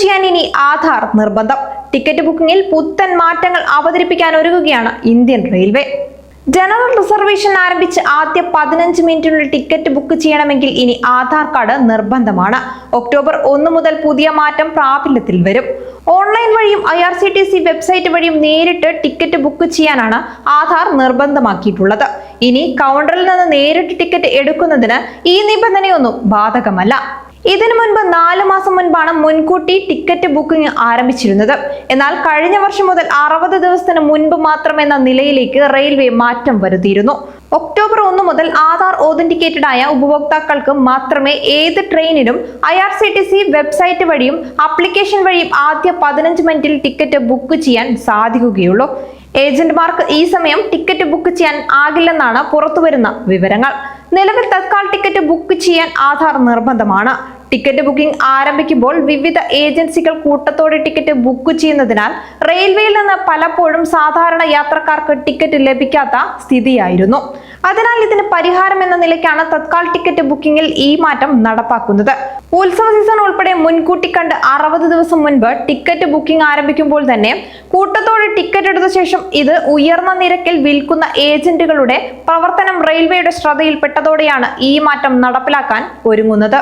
ചെയ്യാൻ ഇനി ആധാർ നിർബന്ധം. ടിക്കറ്റ് ബുക്കിംഗിൽ പുത്തൻ മാറ്റങ്ങൾ അവതരിപ്പിക്കാൻ ഒരുങ്ങുകയാണ് ഇന്ത്യൻ റെയിൽവേ. ജനറൽ റിസർവേഷൻ ആരംഭിച്ച് ആദ്യ പതിനഞ്ച് മിനിറ്റിനുള്ളിൽ ടിക്കറ്റ് ബുക്ക് ചെയ്യണമെങ്കിൽ ഇനി ആധാർ കാർഡ് നിർബന്ധമാണ്. ഒക്ടോബർ ഒന്ന് മുതൽ പുതിയ മാറ്റം പ്രാബല്യത്തിൽ വരും. ഓൺലൈൻ വഴിയും I R C T C website വഴിയും നേരിട്ട് ടിക്കറ്റ് ബുക്ക് ചെയ്യാനാണ് ആധാർ നിർബന്ധമാക്കിയിട്ടുള്ളത്. ഇനി കൗണ്ടറിൽ നിന്ന് നേരിട്ട് ടിക്കറ്റ് എടുക്കുന്നതിന് ഈ നിബന്ധനയൊന്നും ബാധകമല്ല. ഇതിനു മുൻപ് നാല് മാസം മുൻപാണ് മുൻകൂട്ടി ടിക്കറ്റ് ബുക്കിംഗ് ആരംഭിച്ചിരുന്നത്. എന്നാൽ കഴിഞ്ഞ വർഷം മുതൽ അറുപത് ദിവസത്തിന് മുൻപ് മാത്രം എന്ന നിലയിലേക്ക് റെയിൽവേ മാറ്റം വരുത്തിയിരുന്നു. ഒക്ടോബർ ഒന്ന് മുതൽ ആധാർ ഓതന്റിക്കേറ്റഡ് ആയ ഉപഭോക്താക്കൾക്ക് മാത്രമേ ഏത് ട്രെയിനിനും I R C T C website വഴിയും ആപ്ലിക്കേഷൻ വഴിയും ആദ്യ പതിനഞ്ച് മിനിറ്റിൽ ടിക്കറ്റ് ബുക്ക് ചെയ്യാൻ സാധിക്കുകയുള്ളൂ. ഏജന്റുമാർക്ക് ഈ സമയം ടിക്കറ്റ് ബുക്ക് ചെയ്യാൻ ആകില്ലെന്നാണ് പുറത്തുവരുന്ന വിവരങ്ങൾ. നിലവിൽ തത്കാൽ ടിക്കറ്റ് ബുക്ക് ചെയ്യാൻ ആധാർ നിർബന്ധമാണ്. ടിക്കറ്റ് ബുക്കിംഗ് ആരംഭിക്കുമ്പോൾ വിവിധ ഏജൻസികൾ കൂട്ടത്തോടെ ടിക്കറ്റ് ബുക്ക് ചെയ്യുന്നതിനാൽ റെയിൽവേയിൽ നിന്ന് പലപ്പോഴും സാധാരണ യാത്രക്കാർക്ക് ടിക്കറ്റ് ലഭിക്കാത്ത സ്ഥിതിയായിരുന്നു. അതിനാൽ ഇതിന് പരിഹാരം എന്ന നിലയ്ക്കാണ് തത്കാൽ ടിക്കറ്റ് ബുക്കിംഗിൽ ഈ മാറ്റം നടപ്പാക്കുന്നത്. ഉത്സവ സീസൺ ഉൾപ്പെടെ മുൻകൂട്ടി കണ്ട് അറുപത് ദിവസം മുൻപ് ടിക്കറ്റ് ബുക്കിംഗ് ആരംഭിക്കുമ്പോൾ തന്നെ കൂട്ടത്തോടെ ടിക്കറ്റ് എടുത്ത ശേഷം ഇത് ഉയർന്ന നിരക്കിൽ വിൽക്കുന്ന ഏജന്റുകളുടെ പ്രവർത്തനം റെയിൽവേയുടെ ശ്രദ്ധയിൽപ്പെട്ടതോടെയാണ് ഈ മാറ്റം നടപ്പിലാക്കാൻ ഒരുങ്ങുന്നത്.